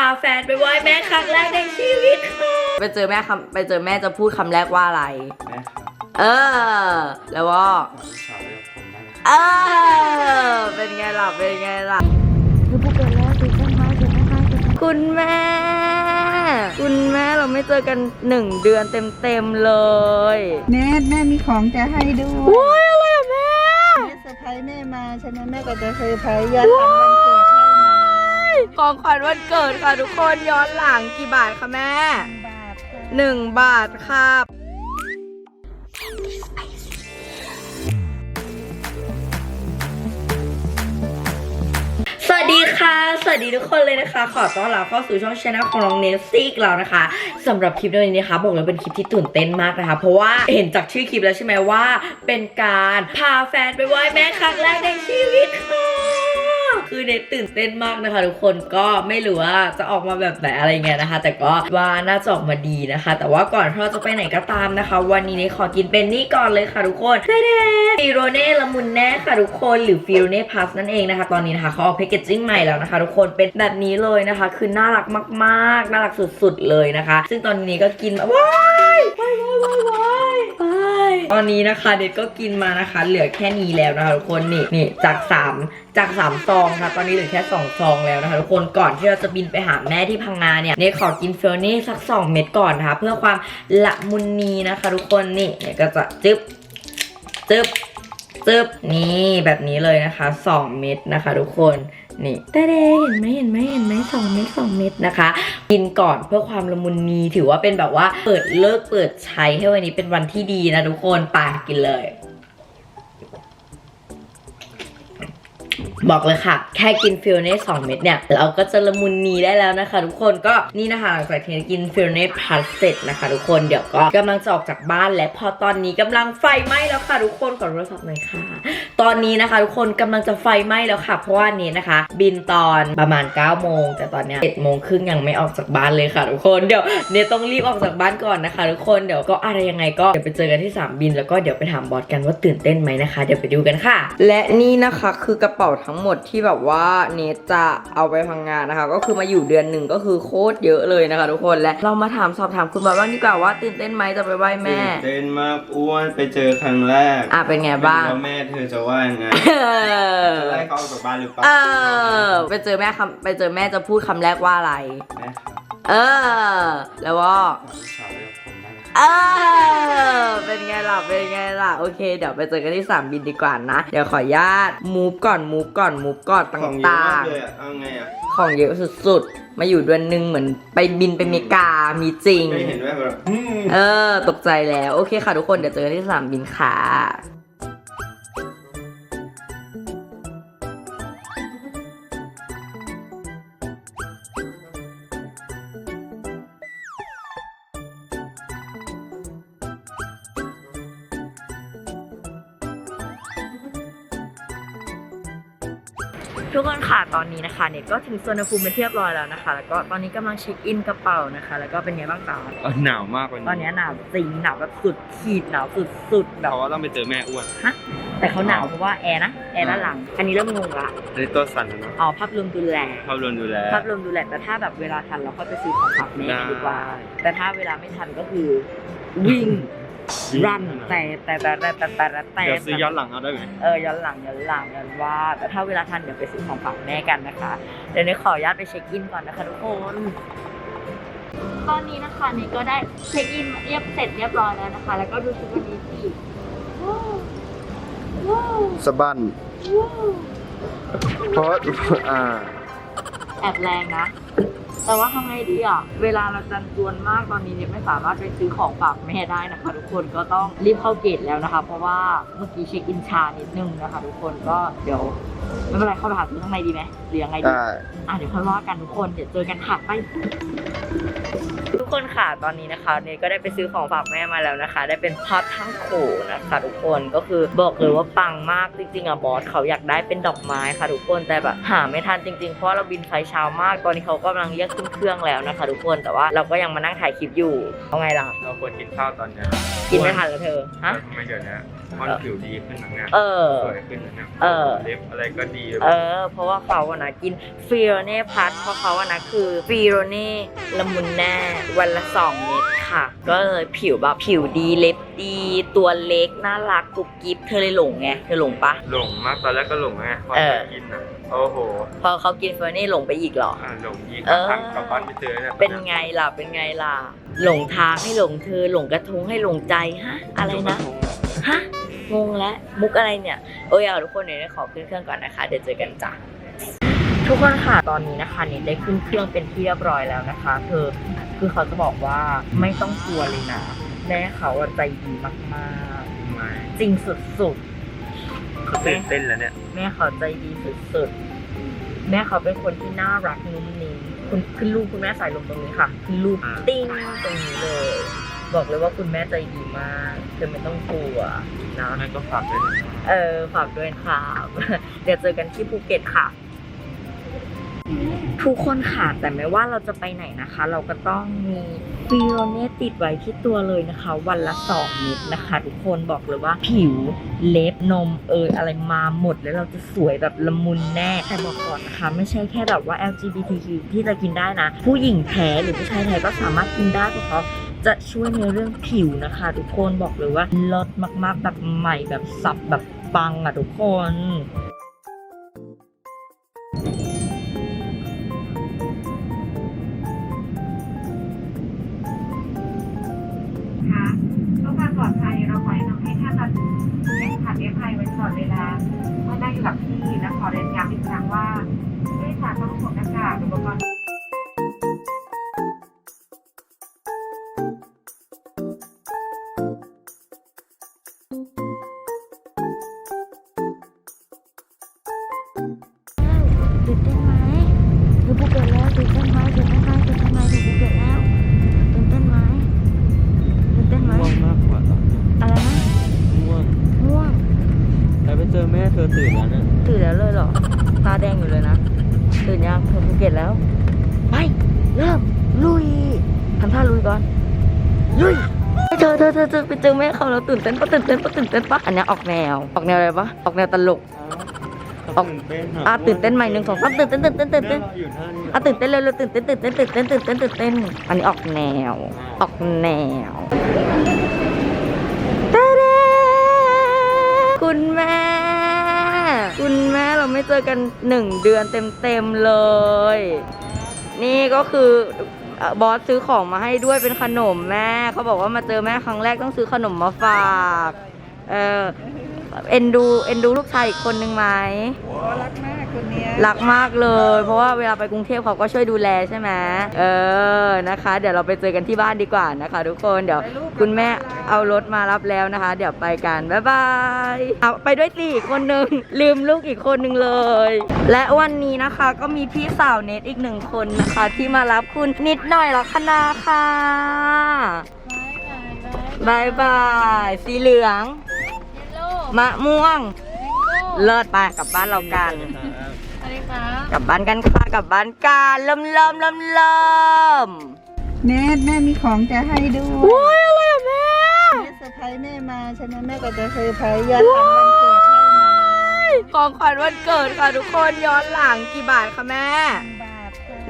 าแฟนไปไหว้แม่ครั้งแรกในชีวิตค่ะไปเจอแม่คำไปเจอแม่จะพูดคำแรกว่าอะไร แม่ครับเออ แล้วว่าขอลูกสาวเรียกผมได้ไหมเออ เป็นไงล่ะ เป็นไงล่ะ คุณแม่ คุณแม่เราไม่เจอกันหนึ่งเดือนเต็มๆเลยแม่แม่มีของจะให้ด้วยโอ้ยอะไรอะแม่ แม่เซอร์ไพรส์แม่มาใช่ไหมแม่ก็จะเซอร์ไพรส์ยอดหลังวันเกิดให้มา ของขวัญวันเกิดค่ะทุกคนย้อนหลังกี่บาทคะแม่บาทค่ะหนึ่งบาทครับสวัสดีค่ะ สวัสดีทุกคนเลยนะคะ ขอต้อนรับเข้าสู่ช่องช anel ของน้องเนสซี่อีกแล้วนะคะสำหรับคลิปในวันนี้นะคะ บอกเลยเป็นคลิปที่ตื่นเต้นมากนะคะ เพราะว่าเห็นจากชื่อคลิปแล้วใช่ไหมว่า เป็นการพาแฟนไปไหว้แม่ครั้งแรกในชีวิตค่ะ คือเนทตื่นเต้นมากนะคะ ทุกคนก็ไม่รู้ว่าจะออกมาแบบไหนอะไรเงี้ยนะคะ แต่ก็ว่าน่าจะออกมาดีนะคะ แต่ว่าก่อนที่เราจะไปไหนก็ตามนะคะ วันนี้เนทขอกินเป็นนี่ก่อนเลยค่ะทุกคนเด้ฟิโรเน่ละมุนแน่ค่ะทุกคนหรือฟิโรเน่พลัสนั่นเองนะคะ ตอนนี้นะคะเขาออกแพคเกจจิ้งใหม่แล้วนะคะ ทุกคนเป็นแบบนี้เลยนะคะ คือน่ารักมากๆน่ารักสุดๆเลยนะคะ ซึ่งตอนนี้ก็กินมาว้ายว้ายว้ายว้ายว้ายตอนนี้นะคะ เด็ดก็กินมานะคะ เหลือแค่นี้แล้วนะคะทุกคนนี่นี่จากสามจาก3ซองค่ะ ตอนนี้เหลือแค่2ซองแล้วนะคะทุกคนก่อนที่เราจะบินไปหาแม่ที่พังงาเนี่ยเนี่ขอกินเฟลนี่สัก2เม็ดก่อนนะคะเพื่อความละมุนนีนะคะ ทุกคนนี่เนี่ยก็จะจึ๊บจึ๊บจึ๊บนี่แบบนี้เลยนะคะ 2 เม็ดนะคะ ทุกคน นี่เด้เห็นไหมเห็นไหมเห็นไหมสองเม็ดสองเม็ดนะคะ กินก่อนเพื่อความละมุนนีถือว่าเป็นแบบว่าเปิดเลิกเปิดใช้ให้วันนี้เป็นวันที่ดีนะทุกคนไปกินเลย บอกเลยค่ะ แค่กินฟิลเน่สองเม็ดเนี่ย เราก็จะละมุนนีได้แล้วนะคะ ทุกคนก็นี่นะคะหลังจากที่กินฟิลเน่พลัสเสร็จนะคะ ทุกคนเดี๋ยวก็กำลังจะออกจากบ้านและพอตอนนี้กำลังไฟไหม้แล้วค่ะ ทุกคนขอโทรศัพท์หน่อยค่ะ ตอนนี้นะคะ ทุกคนกำลังจะไฟไหม้แล้วค่ะ เพราะว่านี้นะคะ บินตอนประมาณ9โมงแต่ตอนนี้ย7โมงครึ่งยังไม่ออกจากบ้านเลยค่ะ ทุกคนเดี๋ยวเนี่ยต้องรีบออกจากบ้านก่อนนะคะ ทุกคนเดี๋ยวก็อะไรยังไงก็เดี๋ยวไปเจอกันที่สนามบินแล้วก็เดี๋ยวไปถามบอสกันว่าตื่นเต้นไหมนะคะ เดี๋ยวไปดูกันค่ะ และนี่นะคะคือกระเป๋าทั้งหมดที่แบบว่าเนทจะเอาไปพังงานนะคะ ก็คือมาอยู่เดือนหนึ่งก็คือโคตรเยอะเลยนะคะ ทุกคนและเรามาถามสอบถามคุณบอสบ้างดีกว่าว่าตื่นเต้นไหมจะไปไหว้แม่ตื่นเต้นมากอ้วนไปเจอครั้งแรกอะเป็นไงบ้างแล้วแม่เธอจะว่ายังไงเออจะไล่เขาออกจากบ้านหรือเปล่าเออไปเจอแม่คำไปเจอแม่จะพูดคำแรกว่าอะไรแม่ครับเออ แล้วว่าขอลูกสาว เรียกผมได้ไหมเออเป็นไงล่ะ เป็นไงล่ะ โอเค เดี๋ยวไปเจอกันที่สนามบินดีกว่านะ เดี๋ยวขออนุญาตมูฟก่อน มูฟก่อน มูฟก่อนตของเยอะ่ามางกเลยอะเอาไงอะๆ ของเยอะสุดๆ มาอยู่เดือนหนึ่งเหมือนไปบินไปอเมริกา มีจริงไม่เห็นว่าแบบอืม เออ ตกใจแล้ว โอเคค่ะทุกคน เดี๋ยวเจอกันที่สนามบินค่ะ ทุกคนค่ะตอนนี้นะคะเนี่ยก็ถึงสวนภูมิเป็นที่เรียบร้อยแล้วนะคะ แล้วก็ตอนนี้กำลังเช็คอินกระเป๋านะคะ แล้วก็เป็นไงบ้างจ๊ะเออหนาวมากวันนี้ตอนนี้หนาวจริงหนาวแบบสุดขีดหนาวสุดสุดๆแบเพบราะว่าต้องไปเจอแม่อ้วนฮะแต่เขาหนาวเพราะว่าแอร์นะแอร์ด้านหลัง อันนี้เริ่มงงละอันนี้ตัวสั่นแล้วเนอะอ๋อภาพรวมดูแลภาพรวมดูแลภาพรวมดูแลแต่ถ้าแบบเวลาทันเราค่อยไปซื้อของฝากแม่กันดีกว่าได้แต่ถ้าเวลาไม่ทันก็คือวิ่ง รันแต่แต่แต่แต่แต่แต่แต่เดี๋ยวซื้อย้อนหลังเอาได้ไหมเออย้อนหลังย้อนหลังย้อนว่า แต่ถ้าเวลาทันเดี๋ยวไปซื้อของฝากแม่กันนะคะ เดี๋ยวนี้ขออนุญาตไปเช็คอินก่อนนะคะทุกคนตอนนี้นะคะนี่ก็ได้เช็คอินเรียบเสร็จเรียบร้อยแล้วนะคะ แล้วก็ดูชุดวันนี้สิสะบันว้าวเพราะอ่าแอบแรงนะ แต่ว่าทำไงดีอะ เวลาเราจันจวนมากตอนนี้เนี่ยไม่สามารถไปซื้อของฝากแม่ได้นะคะ ทุกคนก็ต้องรีบเข้าเกตแล้วนะคะ เพราะว่าเมื่อกี้เช็คอินชานิดนึงนะคะ ทุกคนก็เดี๋ยวไม่เป็นไรเข้าไปหาซื้อข้างในดีไหมหรือยังไงดีอะเดี๋ยวค่อยว่ากันทุกคน เดี๋ยวเจอกันค่ะไปทุก คนค่ะตอนนี้นะคะเนยก็ได้ไปซื้อของฝากแม่มาแล้วนะคะ ได้เป็นพัดทั้งโขนะคะทุกคนก็คือบอกเลยว่าปังมากจริงๆอะบอสเขาอยากได้เป็นดอกไม้ค่ะทุกคนแต่แบบหาไม่ทันจริงๆเพราะว่าเราบินไฟล์เช้ามาก ตอนนี้เขากำลังเรียกขึ้นเครื่องแล้วนะคะ ทุกคนแต่ว่าเราก็ยังมานั่งถ่ายคลิปอยู่เอาไงล่ะเราควรกินข้าวตอนเนี้ยกินไม่ทันแล้วเธอฮะทำไมเดี๋ยวนี้ มันผิวดีขึ้นนะเนี่ยเออ สวยขึ้นนะเนี่ยเออ เล็บอะไรก็ดีเออ เพราะว่าเขาอะนะกินฟิโรเน่พัทเพราะเขาอะนะคือฟิโรเน่ละมุนแน่วันละสองเม็ดค่ะ ก็เลยผิวแบบผิวดีเล็บดีตัวเล็กน่ารักกุบกิ๊บเธอเลยหลงไงเธอหลงปะ หลงมากตอนแรกก็หลงไงพอเออ กินอะโอ้โหพอเขากินฟิโรเน่หลงไปอีกเหรอ อ่าหลงยีเออ ทางกลับบ้านไปเจอเนี่ยเป็นไงล่ะเป็นไงล่ะ หลงทางให้หลงเธอหลงกระทงให้หลงใจฮะอะไรนะฮะ งงแล้วมุกอะไรเนี่ยโอ้ยเอาทุกคนเดี๋ยวขอขึ้นเครื่องก่อนนะคะ เดี๋ยวเจอกันจ้ะทุกคนค่ะตอนนี้นะคะนิดได้ขึ้นเครื่องเป็นที่เรียบร้อยแล้วนะคะเธอคือเขาจะบอกว่าไม่ต้องกลัวเลยนะ แม่เขาอะใจดีมากไม่ๆจริงสุดเขาตื่นเต้นแล้วเนี่ยๆแม่เขาใจดีสุดๆ แม่เขาเป็นคนที่น่ารักนุ่มนิ่มคุณขึ้นรูปคุณแม่ใส่ลงตรงนี้ค่ะ ขึ้นรูปอ่าติ้งตรงนี้เลย บอกเลยว่าคุณแม่ใจดีมากเธอไม่ต้องกลัวนะแม่ก็ฝากด้วยนะเออฝากด้วยค่ะเดี๋ยวเจอกันที่ภูเก็ตค่ะ ทุกคนค่ะแต่ไม่ว่าเราจะไปไหนนะคะ เราก็ต้องมีฟิโรเนตติดไว้ที่ตัวเลยนะคะ วันละสองเม็ดนะคะ ทุกคนบอกเลยว่าผิวเล็บนมเอยอะไรมาหมดแล้วเราจะสวยแบบละมุนแน่แต่บอกก่อนนะคะ ไม่ใช่แค่แบบว่า LGBTQ ที่จะกินได้นะ ผู้หญิงแท้หรือผู้ชายแท้ก็สามารถกินได้เพราะเขา จะช่วยในเรื่องผิวนะคะ ทุกคนบอกเลยว่าลดมากๆแบบใหม่แบบสับแบบปังอะทุกคนค่ะเพื่อความปลอดภัยเราขอแนะนำให้ท่านเช็คขัดเรียบภัยไว้ตลอดเวลาเมื่อนั่งอยู่กับที่และขอเรียนย้ำอีกครั้งว่าผู้โดยสารต้องสวมหน้ากากอุปกรณ์ ตื่นแล้วนะตื่นแล้วเลยเหรอ ตาแดงอยู่เลยนะ ตื่นยังถึงภูเก็ตแล้ว ไป เริ่ม ลุยทำท่าลุยก่อน ลุยเธอเธอเธอเธอไปเจอแม่เขาแล้วตื่นเต้นปะตื่นเต้นปะตื่นเต้นปะอันเนี้ยออกแนว ออกแนวอะไรปะออกแนวตลกออกตื่นเต้นอะตื่นเต้นใหม่หนึ่งสองสามตื่นเต้นตื่นเต้นตื่นเต้นแม่รออยู่ท่านี้อะตื่นเต้นเร็วๆตื่นเต้นตื่นเต้นตื่นเต้นตื่นเต้นตื่นเต้น อันนี้ออกแนว ออกแนว ไม่เจอกันหนึ่งเดือนเต็มๆเลย นี่ก็คือเอ่อบอสซื้อของมาให้ด้วยเป็นขนมแม่ เขาบอกว่ามาเจอแม่ครั้งแรกต้องซื้อขนมมาฝาก เออ เอ็นดูเอ็นดูลูกชายอีกคนนึงไหมรักมากคนเนี้ยรักมากเลย เพราะว่าเวลาไปกรุงเทพเขาก็ช่วยดูแลใช่ไหมเออนะคะ เดี๋ยวเราไปเจอกันที่บ้านดีกว่านะคะ ทุกคนเดี๋ยวคุณแม่เอารถมารับแล้วนะคะ เดี๋ยวไปกันบ๊ายบายเอาไปด้วยสิอีกคนนึงลืมลูกอีกคนนึงเลย และวันนี้นะคะก็มีพี่สาวเนทอีกหนึ่งคนนะคะ ที่มารับคุณนิดหน่อยลัคนาค่ะบายบายสีเหลือง มะม่วง เลิศไปกลับบ้านเรากัน กลับบ้านกันค่ะกลับบ้านกันเริ่มเริ่มเริ่มเริ่มเนทแม่มีของจะให้ด้วยโอ้ยอะไรอะแม่แม่เซอร์ไพรส์แม่มาฉะนั้นแม่ก็จะเซอร์ไพรส์ย้อนหลังวันเกิดให้มาของขวัญวันเกิดค่ะทุกคนย้อนหลังกี่บาทคะแม่บาทค่ะ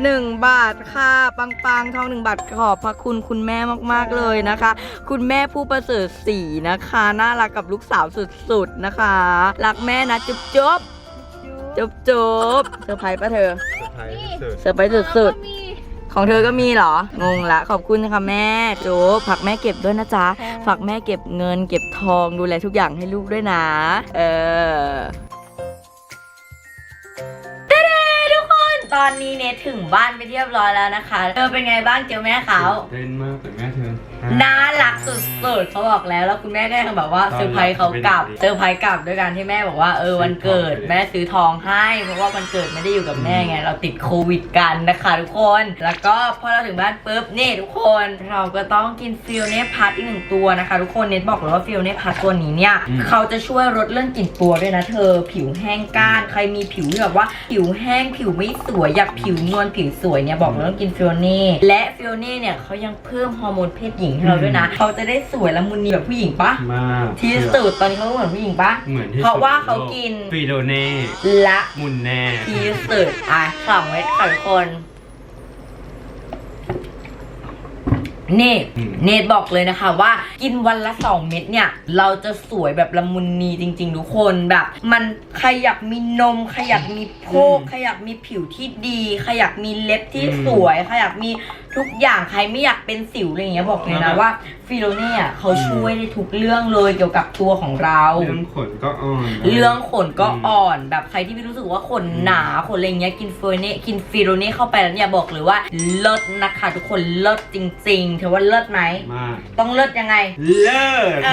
หนึ่งบาทค่ะปังปังๆทองหนึ่งบาทขอบพระคุณคุณแม่มากๆเลยนะคะ คุณแม่ผู้ประเสริฐสีนะคะ น่ารักกับลูกสาวสุดๆนะคะ รักแม่นะจุ๊บจุ๊บจุ๊บจุ๊บเซอร์ไพรส์ปะเธอเซอร์ไพรส์สุดเซอร์ไพรส์สุดๆของเธอก็มีเหรอ งงละ ขอบคุณค่ะแม่โจ๊กผักแม่เก็บด้วยนะจ๊ะ ฝากแม่เก็บเงิน เก็บทองดูแลทุกอย่างให้ลูกด้วยนะ เออ ตอนนี้เนทถึงบ้านไปเรียบร้อยแล้วนะคะเธอเป็นไงบ้างเจอแม่เขาเต้นมากแต่แม่เธอน่ารักสุดๆเขาบอกแล้วแล้วคุณแม่ก็ยังแบบว่าเซอร์ไพรส์เขากลับเซอร์ไพรส์กลับด้วยการที่แม่บอกว่าเออวันเกิด แม่ซื้อทองให้เพราะว่าวันเกิดไม่ได้อยู่กับแม่ไงเราติดโควิดกันนะคะทุกคนแล้วก็พอเราถึงบ้านปุ๊บนี่ทุกคนเราก็ต้องกินฟิลเนพัทอีกหนึ่งตัวนะคะทุกคนเน็ตบอกเลยว่าฟิลเนพัทตัวนี้เนี่ยเขาจะช่วยลดเรื่องกลิ่นตัวด้วยนะเธอผิวแห้งก้านใครมีผิวที่แบบว่าผิวแห้งผิวไม่สวยอยากผิวนวลผิวสวยเนี่ยบอกเลยต้องกินฟิลเน่และฟิลเน่เนี่ยเขายังเพิ่มฮอร์โมนเพศหญิงให้เราด้วยนะเขาจะได้สวยละมุนนีแบบผู้หญิงปะมากที่สุดตอนนี้เขาเหมือนผู้หญิงปะเหมือนที่เพราะว่าเขากินฟิโดเน่ละมุนแน่ที่สุดอะสองเม็ดค่ะทุกคน นี่อืมเนทบอกเลยนะคะว่ากินวันละ 2 เม็ดเนี่ย เราจะสวยแบบละมุนนีจริง ๆ ทุกคนแบบ มันใครอยากมีนมใครอยากมีโพกใครอยากมีผิวที่ดีใครอยากมีเล็บที่สวยใครอยากมี ทุกอย่างใครไม่อยากเป็นสิวอะไรอย่างเงี้ยบอกเลยนะว่าฟิโลเน่อะเขาช่วยได้ทุกเรื่องเลยเกี่ยวกับตัวของเรา เรื่องขนก็อ่อนเรื่องขนก็อ่อนแบบใครที่ไม่รู้สึกว่าขนหนาขนอะไรเงี้ยกินเฟอร์เน่กินฟิโรเน่เข้าไปแล้วเนี่ยบอกเลยว่าเลิศนะคะทุกคนเลิศจริงๆเธอว่าเลิศไหมมากต้องเลิศยังไง เลิศเอ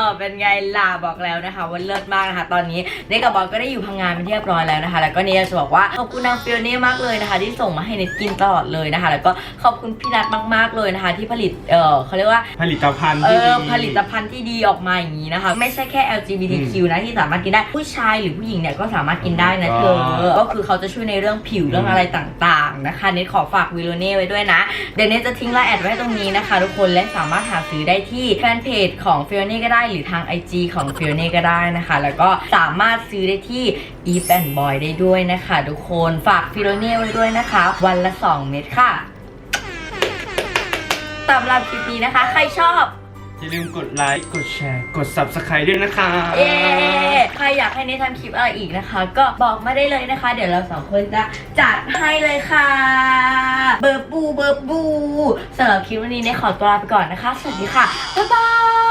อเป็นไงล่ะบอกแล้วนะคะว่าเลิศมากนะคะตอนนี้เนกับบอลก็ได้อยู่พังงานเป็นที่เรียบร้อยแล้วนะคะ แล้วก็เนี่ยจะบอกว่าขอบคุณนางฟิโรเน่มากเลยนะคะ ที่ส่งมาให้เนตกินตลอดเลยนะคะ แล้วก็ขอบคุณพี่นัทมาก ๆ เลยนะคะ ที่ผลิตเออเขาเรียกว่าผลิตภัณฑ์เอที่อดีผลิตภัณฑ์ที่ดีออกมาอย่างนี้นะคะ ไม่ใช่แค่ LGBTQ นะที่สามารถกินได้ผู้ชายหรือผู้หญิงเนี่ยก็สามารถกินได้นะเธอก็คือเขาจะช่วยในเรื่องผิวเรื่องอะไรต่างๆนะคะเนทขอฝากวิโรเน่ไว้ด้วยนะ เดี๋ยวเนทจะทิ้งไลน์แอดไว้ตรงนี้นะคะ ทุกคนและสามารถหาซื้อได้ที่แฟนเพจของฟิโรเน่ก็ได้หรือทาง IG ของฟิโรเน่ก็ได้นะคะ แล้วก็สามารถซื้อได้ที่ e f and Boy ได้ด้วยนะคะ ทุกคนฝากฟิโรเน่ไว้ด้วยนะคะ วันละ 2 เม็ดค่ะ สำหรับคลิปนี้นะคะ ใครชอบ อย่าลืมกดไลค์ กดแชร์ กด subscribe ด้วยนะคะ เย้ใครอยากให้เนททำคลิปอะไรอีกนะคะ ก็บอกมาได้เลยนะคะ เดี๋ยวเราสองคนจะจัดให้เลยค่ะ เบอร์บู เบอร์บูสำหรับคลิปวันนี้เนทขอตัวลาไปก่อนนะคะ สวัสดีค่ะ บ๊ายบาย